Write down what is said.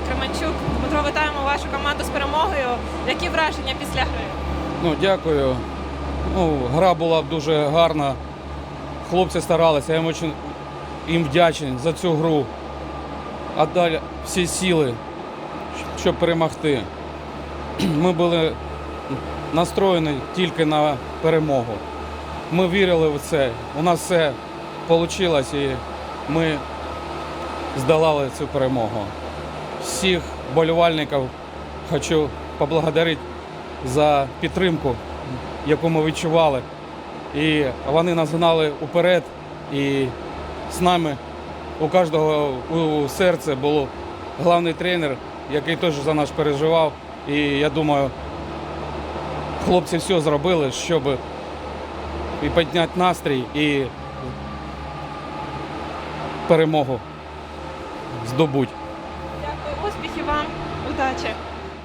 Кременчук. Дмитро, вітаємо вашу команду з перемогою. Які враження після гри? Ну, дякую. Ну, гра була дуже гарна. Хлопці старалися, я їм, їм вдячний за цю гру. А далі всі сили, щоб перемогти. Ми були настроєні тільки на перемогу. Ми вірили в це. У нас все вийшло і ми здолали цю перемогу. Всіх болівальників хочу поблагодарити за підтримку, яку ми відчували. І вони нас гнали уперед. І з нами у кожного у серці був головний тренер, який теж за нас переживав. І я думаю, хлопці все зробили, щоб і підняти настрій і перемогу здобути. się Wam udacie.